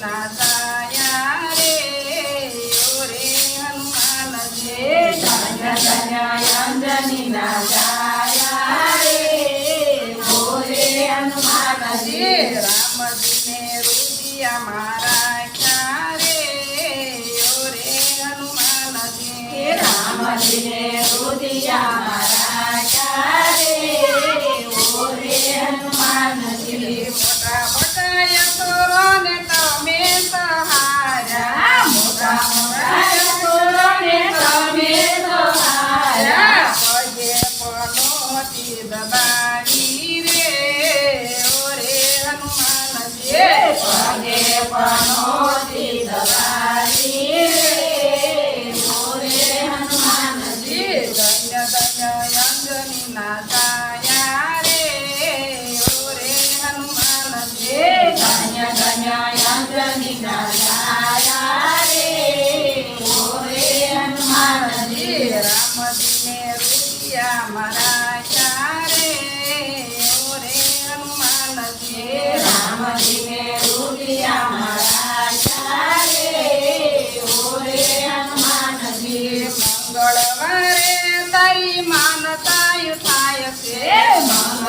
નાયા રે ઓરે હનુમાન જે ધન્ય ધન્ય અંજની નાયા રે ઓરે હનુમાન જે રામજીને રૂદિયા મારા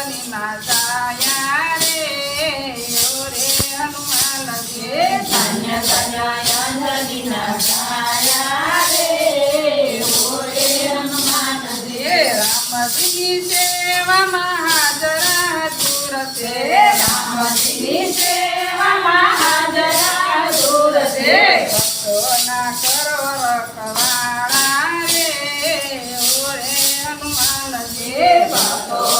ની માતા રે ઓ રે હનુમાન જે ધન્ય ધન્ય અંજની નાયા રે ઓ રે હનુમાન જે રામજી સેવા મહાજરા દૂર છે રામજી સેવા મહાજરા દૂર છે ભક્તોના કરો રખવાળા રે ઓ રે હનુમાન જે ભક્તો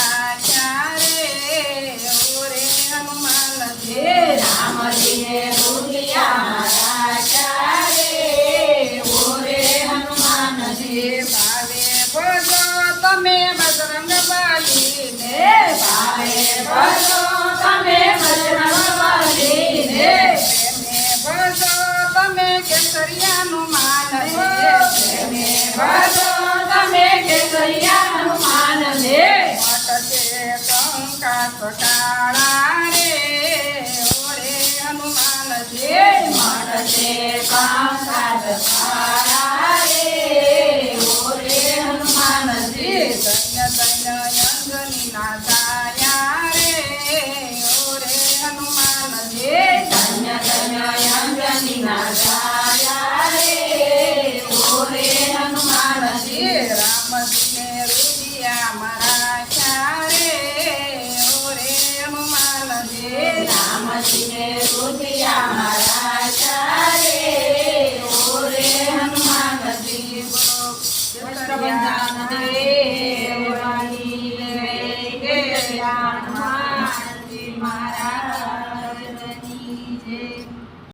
ભજો તમે બજરંગ બાલીને ભારે ભજો તમે બજરંગ બાલીને ભજો તમે કેસરિયાનું માન ને ભજો તમે કેસરિયાનું માન ને મટકે ટંકા ટટાળા રે ઓરે હનુમાન જે મટકે ટંકા